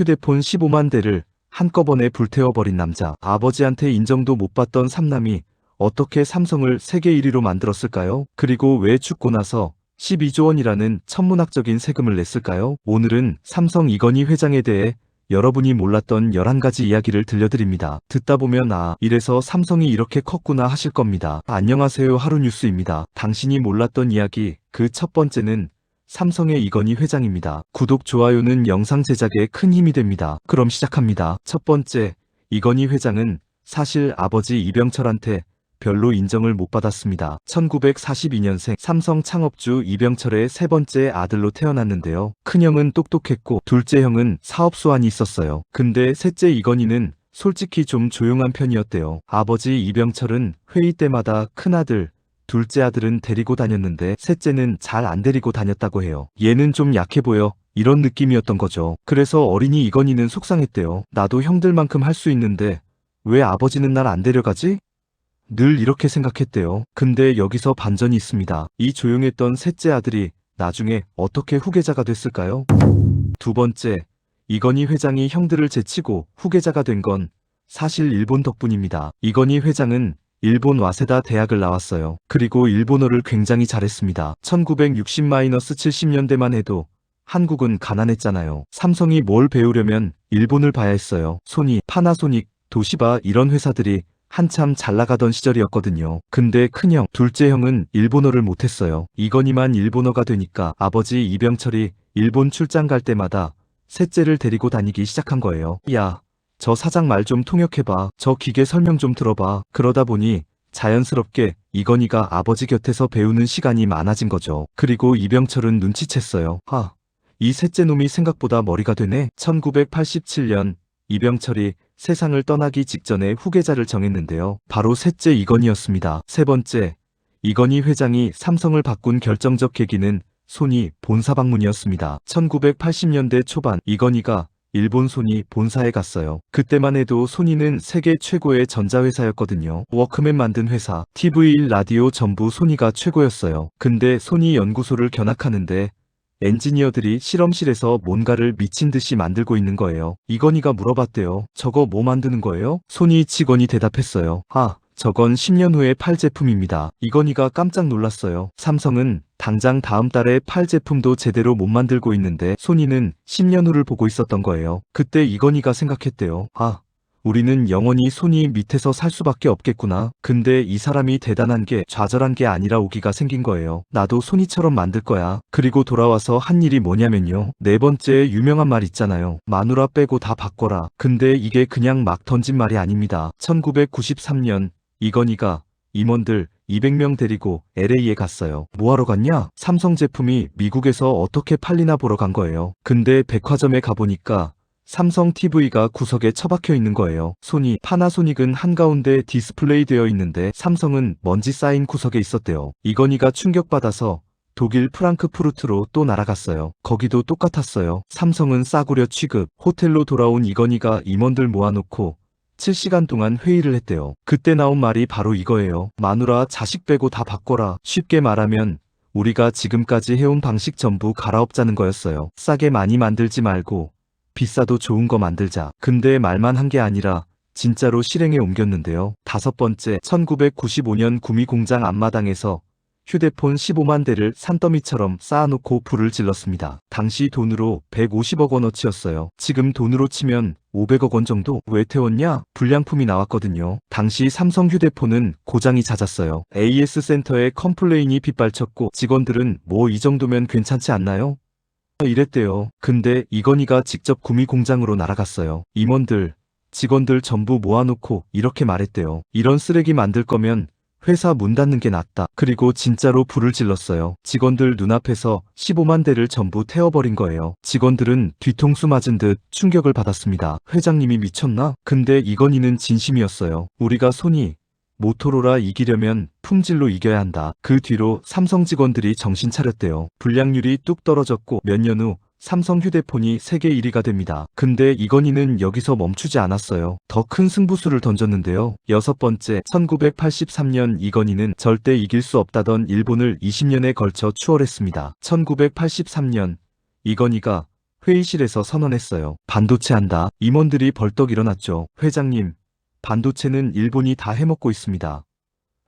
휴대폰 15만 대를 한꺼번에 불태워버린 남자. 아버지한테 인정도 못 받던 삼남이 어떻게 삼성을 세계 1위로 만들었을까요? 그리고 왜 죽고 나서 12조 원이라는 천문학적인 세금을 냈을까요? 오늘은 삼성 이건희 회장에 대해 여러분이 몰랐던 11가지 이야기를 들려드립니다. 듣다 보면 아, 이래서 삼성이 이렇게 컸구나 하실 겁니다. 안녕하세요 하루뉴스입니다. 당신이 몰랐던 이야기 그 첫 번째는 삼성의 이건희 회장입니다. 구독, 좋아요는 영상 제작에 큰 힘이 됩니다. 그럼 시작합니다. 첫 번째, 이건희 회장은 사실 아버지 이병철한테 별로 인정을 못 받았습니다. 1942년생 삼성 창업주 이병철의 세 번째 아들로 태어났는데요. 큰형은 똑똑했고 둘째 형은 사업 수완이 있었어요. 근데 셋째 이건희는 솔직히 좀 조용한 편이었대요. 아버지 이병철은 회의 때마다 큰아들, 둘째 아들은 데리고 다녔는데 셋째는 잘 안 데리고 다녔다고 해요. 얘는 좀 약해 보여. 이런 느낌이었던 거죠. 그래서 어린이 이건희는 속상했대요. 나도 형들만큼 할 수 있는데 왜 아버지는 날 안 데려가지? 늘 이렇게 생각했대요. 근데 여기서 반전이 있습니다. 이 조용했던 셋째 아들이 나중에 어떻게 후계자가 됐을까요? 두 번째, 이건희 회장이 형들을 제치고 후계자가 된 건 사실 일본 덕분입니다. 이건희 회장은 일본 와세다 대학을 나왔어요. 그리고 일본어를 굉장히 잘했습니다. 1960-70년대만 해도 한국은 가난했잖아요. 삼성이 뭘 배우려면 일본을 봐야 했어요. 소니, 파나소닉, 도시바 이런 회사들이 한참 잘 나가던 시절이었거든요. 근데 큰형, 둘째 형은 일본어를 못했어요. 이건희만 일본어가 되니까 아버지 이병철이 일본 출장 갈 때마다 셋째를 데리고 다니기 시작한 거예요. 야, 저 사장 말 좀 통역해봐. 저 기계 설명 좀 들어봐. 그러다 보니 자연스럽게 이건희가 아버지 곁에서 배우는 시간이 많아진 거죠. 그리고 이병철은 눈치챘어요. 하, 이 셋째 놈이 생각보다 머리가 되네. 1987년 이병철이 세상을 떠나기 직전에 후계자를 정했는데요. 바로 셋째 이건희였습니다. 세 번째, 이건희 회장이 삼성을 바꾼 결정적 계기는 소니 본사 방문이었습니다. 1980년대 초반 이건희가 일본 소니 본사에 갔어요. 그때만 해도 소니는 세계 최고의 전자회사였거든요. 워크맨 만든 회사, TV, 라디오 전부 소니가 최고였어요. 근데 소니 연구소를 견학하는데 엔지니어들이 실험실에서 뭔가를 미친 듯이 만들고 있는 거예요. 이건희가 물어봤대요. 저거 뭐 만드는 거예요? 소니 직원이 대답했어요. 아, 저건 10년 후에 팔 제품입니다. 이건희가 깜짝 놀랐어요. 삼성은 당장 다음 달에 팔 제품도 제대로 못 만들고 있는데 소니는 10년 후를 보고 있었던 거예요. 그때 이건희가 생각했대요. 아, 우리는 영원히 소니 밑에서 살 수밖에 없겠구나. 근데 이 사람이 대단한 게 좌절한 게 아니라 오기가 생긴 거예요. 나도 소니처럼 만들 거야. 그리고 돌아와서 한 일이 뭐냐면요. 네 번째 유명한 말 있잖아요. 마누라 빼고 다 바꿔라. 근데 이게 그냥 막 던진 말이 아닙니다. 1993년 이건희가 임원들 200명 데리고 LA에 갔어요. 뭐하러 갔냐? 삼성 제품이 미국에서 어떻게 팔리나 보러 간 거예요. 근데 백화점에 가보니까 삼성 TV가 구석에 처박혀 있는 거예요. 소니, 파나소닉은 한가운데 디스플레이 되어 있는데 삼성은 먼지 쌓인 구석에 있었대요. 이건희가 충격받아서 독일 프랑크푸르트로 또 날아갔어요. 거기도 똑같았어요. 삼성은 싸구려 취급, 호텔로 돌아온 이건희가 임원들 모아놓고 7시간 동안 회의를 했대요. 그때 나온 말이 바로 이거예요. 마누라 자식 빼고 다 바꿔라. 쉽게 말하면 우리가 지금까지 해온 방식 전부 갈아엎자는 거였어요. 싸게 많이 만들지 말고 비싸도 좋은 거 만들자. 근데 말만 한 게 아니라 진짜로 실행에 옮겼는데요. 다섯 번째, 1995년 구미 공장 앞마당에서 휴대폰 15만 대를 산더미처럼 쌓아놓고 불을 질렀습니다. 당시 돈으로 150억 원어치였어요. 지금 돈으로 치면 500억 원 정도? 왜 태웠냐? 불량품이 나왔거든요. 당시 삼성 휴대폰은 고장이 잦았어요. AS 센터에 컴플레인이 빗발쳤고 직원들은 뭐 이 정도면 괜찮지 않나요? 이랬대요. 근데 이건희가 직접 구미 공장으로 날아갔어요. 임원들, 직원들 전부 모아놓고 이렇게 말했대요. 이런 쓰레기 만들 거면 회사 문 닫는 게 낫다. 그리고 진짜로 불을 질렀어요. 직원들 눈앞에서 15만 대를 전부 태워버린 거예요. 직원들은 뒤통수 맞은 듯 충격을 받았습니다. 회장님이 미쳤나? 근데 이건희는 진심이었어요. 우리가 손이 모토로라 이기려면 품질로 이겨야 한다. 그 뒤로 삼성 직원들이 정신 차렸대요. 불량률이 뚝 떨어졌고 몇 년 후 삼성 휴대폰이 세계 1위가 됩니다. 근데 이건희는 여기서 멈추지 않았어요. 더 큰 승부수를 던졌는데요. 여섯 번째, 1983년 이건희는 절대 이길 수 없다던 일본을 20년에 걸쳐 추월했습니다. 1983년 이건희가 회의실에서 선언했어요. 반도체 한다. 임원들이 벌떡 일어났죠. 회장님, 반도체는 일본이 다 해먹고 있습니다.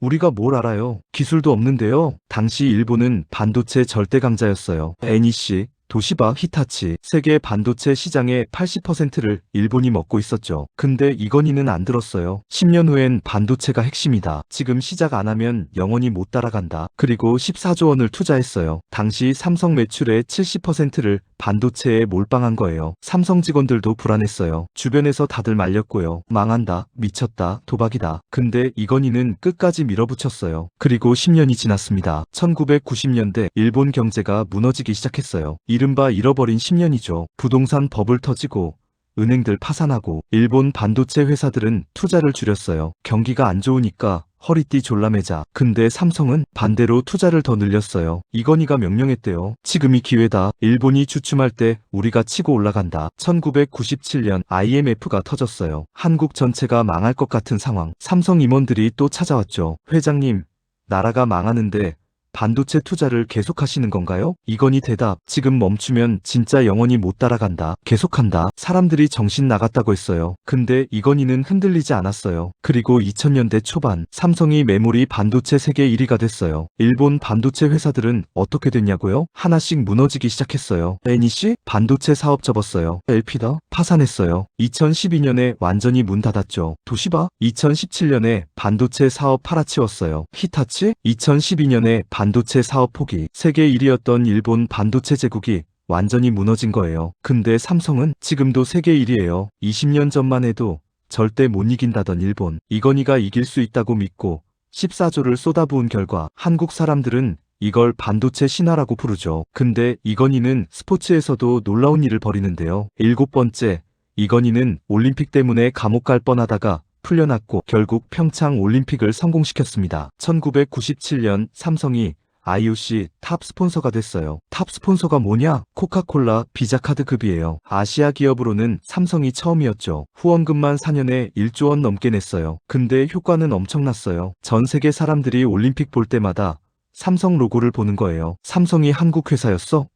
우리가 뭘 알아요? 기술도 없는데요. 당시 일본은 반도체 절대 강자였어요. NEC, 도시바, 히타치, 세계 반도체 시장의 80%를 일본이 먹고 있었죠. 근데 이건희는 안 들었어요. 10년 후엔 반도체가 핵심이다. 지금 시작 안 하면 영원히 못 따라간다. 그리고 14조 원을 투자했어요. 당시 삼성 매출의 70%를 반도체에 몰빵한 거예요. 삼성 직원들도 불안했어요. 주변에서 다들 말렸고요. 망한다, 미쳤다, 도박이다. 근데 이건희는 끝까지 밀어붙였어요. 그리고 10년이 지났습니다. 1990년대 일본 경제가 무너지기 시작했어요. 이른바 잃어버린 10년이죠. 부동산 버블 터지고 은행들 파산하고 일본 반도체 회사들은 투자를 줄였어요. 경기가 안 좋으니까 허리띠 졸라매자. 근데 삼성은 반대로 투자를 더 늘렸어요. 이건희가 명령했대요. 지금이 기회다. 일본이 주춤할 때 우리가 치고 올라간다. 1997년 IMF가 터졌어요. 한국 전체가 망할 것 같은 상황. 삼성 임원들이 또 찾아왔죠. 회장님, 나라가 망하는데 반도체 투자를 계속하시는 건가요? 이건희 대답. 지금 멈추면 진짜 영원히 못 따라간다. 계속한다. 사람들이 정신 나갔다고 했어요. 근데 이건희는 흔들리지 않았어요. 그리고 2000년대 초반 삼성이 메모리 반도체 세계 1위가 됐어요. 일본 반도체 회사들은 어떻게 됐냐고요? 하나씩 무너지기 시작했어요. NEC 반도체 사업 접었어요. LP다 파산했어요. 2012년에 완전히 문 닫았죠. 도시바 2017년에 반도체 사업 팔아치웠어요. 히타치 2012년에 반도체 사업 포기 세계 1위였던 일본 반도체 제국이 완전히 무너진 거예요. 근데 삼성은 지금도 세계 1위예요. 20년 전만 해도 절대 못 이긴다던 일본. 이건희가 이길 수 있다고 믿고 14조를 쏟아부은 결과 한국 사람들은 이걸 반도체 신화라고 부르죠. 근데 이건희는 스포츠에서도 놀라운 일을 벌이는데요. 일곱 번째, 이건희는 올림픽 때문에 감옥 갈 뻔하다가 풀려났고 결국 평창 올림픽을 성공시켰습니다. 1997년 삼성이 IOC 탑 스폰서가 됐어요. 탑 스폰서가 뭐냐? 코카콜라 비자카드급이에요. 아시아 기업으로는 삼성이 처음이었죠. 후원금만 4년에 1조 원 넘게 냈어요. 근데 효과는 엄청났어요. 전 세계 사람들이 올림픽 볼 때마다 삼성 로고를 보는 거예요. 삼성이 한국 회사였어?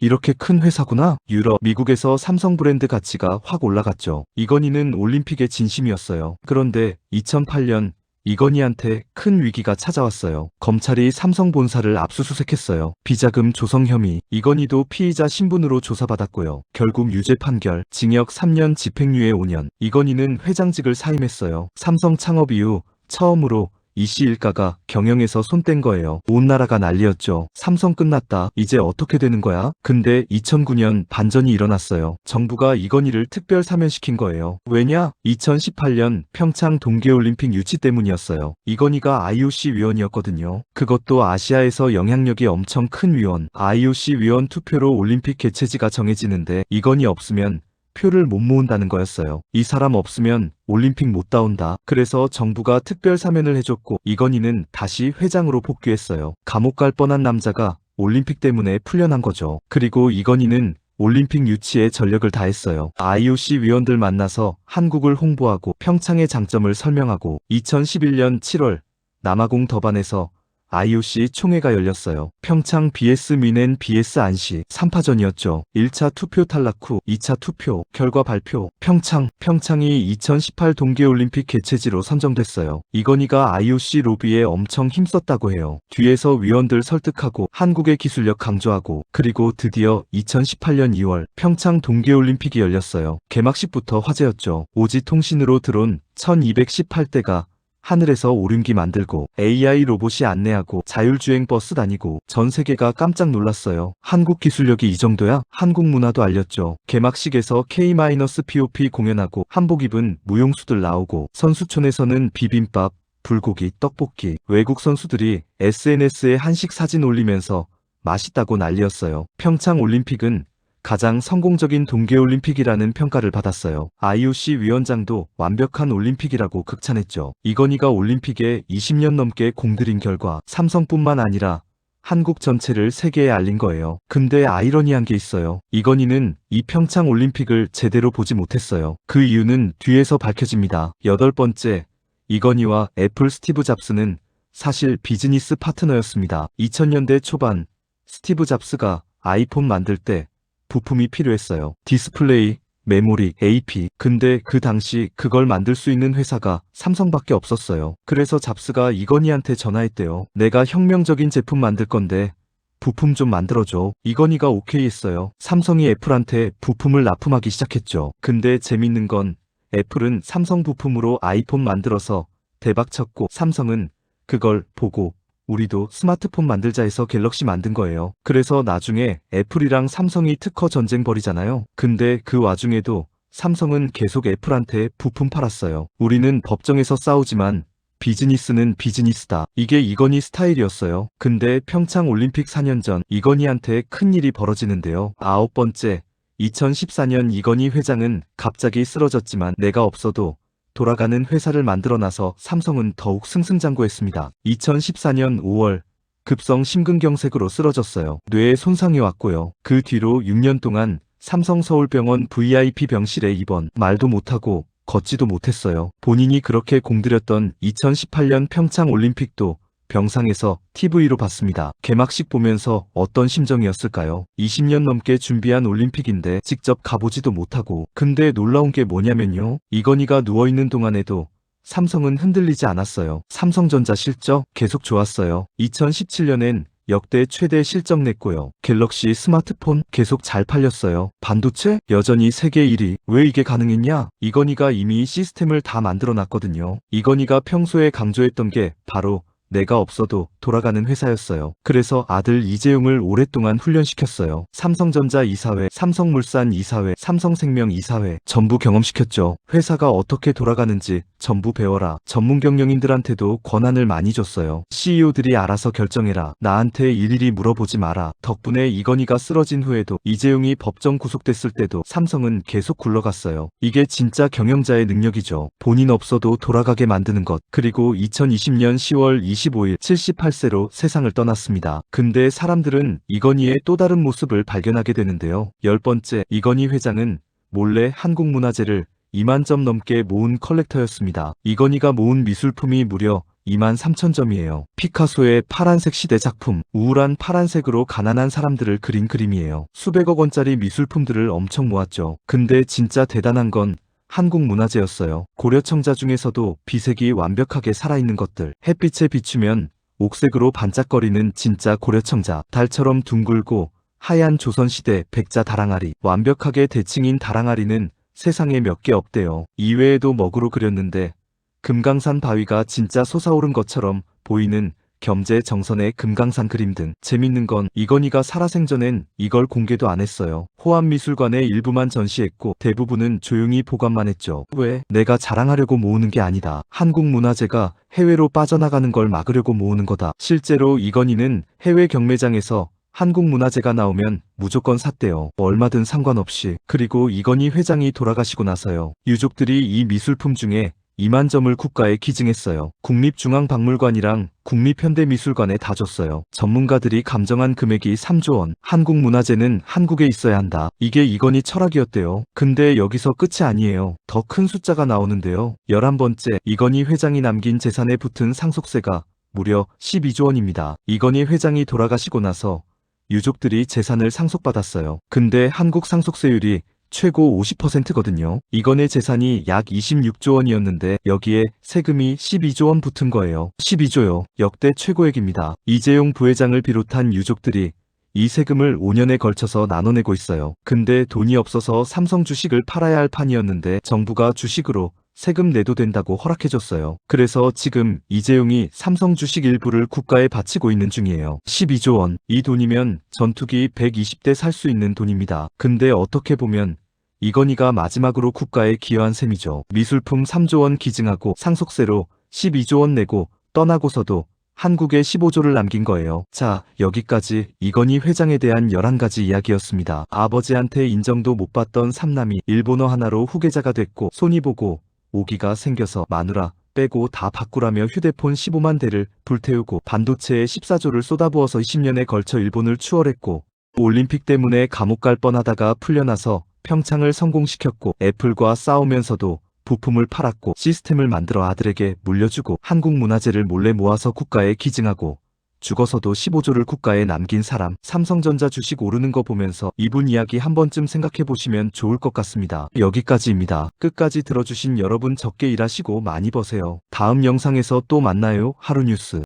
이렇게 큰 회사구나. 유럽, 미국에서 삼성 브랜드 가치가 확 올라갔죠. 이건희는 올림픽의 진심이었어요. 그런데 2008년 이건희한테 큰 위기가 찾아왔어요. 검찰이 삼성 본사를 압수수색했어요. 비자금 조성 혐의. 이건희도 피의자 신분으로 조사받았고요. 결국 유죄 판결, 징역 3년 집행유예 5년. 이건희는 회장직을 사임했어요. 삼성 창업 이후 처음으로 이씨 일가가 경영에서 손 뗀 거예요. 온 나라가 난리였죠. 삼성 끝났다. 이제 어떻게 되는 거야? 근데 2009년 반전이 일어났어요. 정부가 이건희를 특별 사면시킨 거예요. 왜냐? 2018년 평창 동계올림픽 유치 때문이었어요. 이건희가 IOC 위원이었거든요. 그것도 아시아에서 영향력이 엄청 큰 위원. IOC 위원 투표로 올림픽 개최지가 정해지는데 이건희 없으면 표를 못 모은다는 거였어요. 이 사람 없으면 올림픽 못 따온다. 그래서 정부가 특별 사면을 해줬고 이건희는 다시 회장으로 복귀했어요. 감옥 갈 뻔한 남자가 올림픽 때문에 풀려난 거죠. 그리고 이건희는 올림픽 유치에 전력을 다했어요. IOC 위원들 만나서 한국을 홍보하고 평창의 장점을 설명하고 2011년 7월 남아공 더반에서 IOC 총회가 열렸어요. 평창 BS 미넨 BS 안시 3파전이었죠. 1차 투표 탈락 후 2차 투표 결과 발표 평창 평창이 2018 동계올림픽 개최지로 선정됐어요. 이건희가 IOC 로비에 엄청 힘썼다고 해요. 뒤에서 위원들 설득하고 한국의 기술력 강조하고 그리고 드디어 2018년 2월 평창 동계올림픽이 열렸어요. 개막식부터 화제였죠. 오지 통신으로 들어온 1218대가 하늘에서 오륜기 만들고 AI 로봇이 안내하고 자율주행 버스 다니고 전 세계가 깜짝 놀랐어요. 한국 기술력이 이 정도야? 한국 문화도 알렸죠. 개막식에서 K-POP 공연하고 한복 입은 무용수들 나오고 선수촌에서는 비빔밥, 불고기, 떡볶이, 외국 선수들이 SNS에 한식 사진 올리면서 맛있다고 난리였어요. 평창 올림픽은 가장 성공적인 동계올림픽이라는 평가를 받았어요. IOC 위원장도 완벽한 올림픽이라고 극찬했죠. 이건희가 올림픽에 20년 넘게 공들인 결과 삼성뿐만 아니라 한국 전체를 세계에 알린 거예요. 근데 아이러니한 게 있어요. 이건희는 이 평창 올림픽을 제대로 보지 못했어요. 그 이유는 뒤에서 밝혀집니다. 여덟 번째, 이건희와 애플 스티브 잡스는 사실 비즈니스 파트너였습니다. 2000년대 초반 스티브 잡스가 아이폰 만들 때 부품이 필요했어요. 디스플레이, 메모리, AP. 근데 그 당시 그걸 만들 수 있는 회사가 삼성밖에 없었어요. 그래서 잡스가 이건희한테 전화했대요. 내가 혁명적인 제품 만들 건데 부품 좀 만들어줘. 이건희가 오케이 했어요. 삼성이 애플한테 부품을 납품하기 시작했죠. 근데 재밌는 건 애플은 삼성 부품으로 아이폰 만들어서 대박 쳤고 삼성은 그걸 보고 우리도 스마트폰 만들자 해서 갤럭시 만든 거예요. 그래서 나중에 애플이랑 삼성이 특허 전쟁 벌이잖아요. 근데 그 와중에도 삼성은 계속 애플한테 부품 팔았어요. 우리는 법정에서 싸우지만 비즈니스는 비즈니스다. 이게 이건희 스타일이었어요. 근데 평창 올림픽 4년 전 이건희한테 큰 일이 벌어지는데요. 아홉 번째, 2014년 이건희 회장은 갑자기 쓰러졌지만 내가 없어도 돌아가는 회사를 만들어놔서 삼성은 더욱 승승장구했습니다. 2014년 5월 급성 심근경색으로 쓰러졌어요. 뇌에 손상이 왔고요. 그 뒤로 6년 동안 삼성 서울병원 VIP 병실에 입원, 말도 못하고 걷지도 못했어요. 본인이 그렇게 공들였던 2018년 평창 올림픽도 병상에서 TV로 봤습니다. 개막식 보면서 어떤 심정이었을까요? 20년 넘게 준비한 올림픽인데 직접 가보지도 못하고. 근데 놀라운 게 뭐냐면요. 이건희가 누워있는 동안에도 삼성은 흔들리지 않았어요. 삼성전자 실적 계속 좋았어요. 2017년엔 역대 최대 실적 냈고요. 갤럭시 스마트폰 계속 잘 팔렸어요. 반도체 여전히 세계 1위. 왜 이게 가능했냐? 이건희가 이미 시스템을 다 만들어 놨거든요. 이건희가 평소에 강조했던 게 바로 내가 없어도 돌아가는 회사였어요. 그래서 아들 이재용을 오랫동안 훈련시켰어요. 삼성전자 이사회, 삼성물산 이사회, 삼성생명 이사회 전부 경험시켰죠. 회사가 어떻게 돌아가는지 전부 배워라. 전문 경영인들한테도 권한을 많이 줬어요. CEO들이 알아서 결정해라. 나한테 일일이 물어보지 마라. 덕분에 이건희가 쓰러진 후에도 이재용이 법정 구속됐을 때도 삼성은 계속 굴러갔어요. 이게 진짜 경영자의 능력이죠. 본인 없어도 돌아가게 만드는 것. 그리고 2020년 10월 25일 78세로 세상을 떠났습니다. 근데 사람들은 이건희의 또 다른 모습을 발견하게 되는데요. 열 번째, 이건희 회장은 몰래 한국문화재를 2만 점 넘게 모은 컬렉터였습니다. 이건희가 모은 미술품이 무려 2만 3천 점이에요. 피카소의 파란색 시대 작품, 우울한 파란색으로 가난한 사람들을 그린 그림이에요. 수백억 원짜리 미술품들을 엄청 모았죠. 근데 진짜 대단한 건 한국 문화재였어요. 고려청자 중에서도 비색이 완벽하게 살아있는 것들. 햇빛에 비추면 옥색으로 반짝거리는 진짜 고려청자. 달처럼 둥글고 하얀 조선시대 백자 다랑아리. 완벽하게 대칭인 다랑아리는 세상에 몇 개 없대요. 이외에도 먹으로 그렸는데 금강산 바위가 진짜 솟아오른 것처럼 보이는 겸재 정선의 금강산 그림 등 재밌는 건 이건희가 살아생전엔 이걸 공개도 안 했어요. 호암미술관에 일부만 전시했고 대부분은 조용히 보관만 했죠. 왜? 내가 자랑하려고 모으는 게 아니다. 한국 문화재가 해외로 빠져나가는 걸 막으려고 모으는 거다. 실제로 이건희는 해외 경매장에서 한국 문화재가 나오면 무조건 샀대요. 얼마든 상관없이. 그리고 이건희 회장이 돌아가시고 나서요. 유족들이 이 미술품 중에 2만 점을 국가에 기증했어요. 국립중앙박물관이랑 국립현대미술관에 다 줬어요. 전문가들이 감정한 금액이 3조 원. 한국 문화재는 한국에 있어야 한다. 이게 이건희 철학이었대요. 근데 여기서 끝이 아니에요. 더 큰 숫자가 나오는데요. 11번째, 이건희 회장이 남긴 재산에 붙은 상속세가 무려 12조 원입니다. 이건희 회장이 돌아가시고 나서 유족들이 재산을 상속받았어요. 근데 한국 상속세율이 최고 50%거든요. 이건의 재산이 약 26조 원이었는데 여기에 세금이 12조 원 붙은 거예요. 12조요. 역대 최고액입니다. 이재용 부회장을 비롯한 유족들이 이 세금을 5년에 걸쳐서 나눠내고 있어요. 근데 돈이 없어서 삼성 주식을 팔아야 할 판이었는데 정부가 주식으로 세금 내도 된다고 허락해줬어요. 그래서 지금 이재용이 삼성 주식 일부를 국가에 바치고 있는 중이에요. 12조 원. 이 돈이면 전투기 120대 살 수 있는 돈입니다. 근데 어떻게 보면 이건희가 마지막으로 국가에 기여한 셈이죠. 미술품 3조 원 기증하고 상속세로 12조 원 내고 떠나고서도 한국에 15조를 남긴 거예요. 자, 여기까지 이건희 회장에 대한 11가지 이야기였습니다. 아버지한테 인정도 못 받던 삼남이 일본어 하나로 후계자가 됐고 손이 보고 오기가 생겨서 마누라 빼고 다 바꾸라며 휴대폰 15만 대를 불태우고 반도체에 14조를 쏟아부어서 20년에 걸쳐 일본을 추월했고 올림픽 때문에 감옥 갈 뻔하다가 풀려나서 평창을 성공시켰고 애플과 싸우면서도 부품을 팔았고 시스템을 만들어 아들에게 물려주고 한국 문화재를 몰래 모아서 국가에 기증하고 죽어서도 15조를 국가에 남긴 사람, 삼성전자 주식 오르는 거 보면서 이분 이야기 한 번쯤 생각해 보시면 좋을 것 같습니다. 여기까지입니다. 끝까지 들어주신 여러분 적게 일하시고 많이 버세요. 다음 영상에서 또 만나요. 하루뉴스.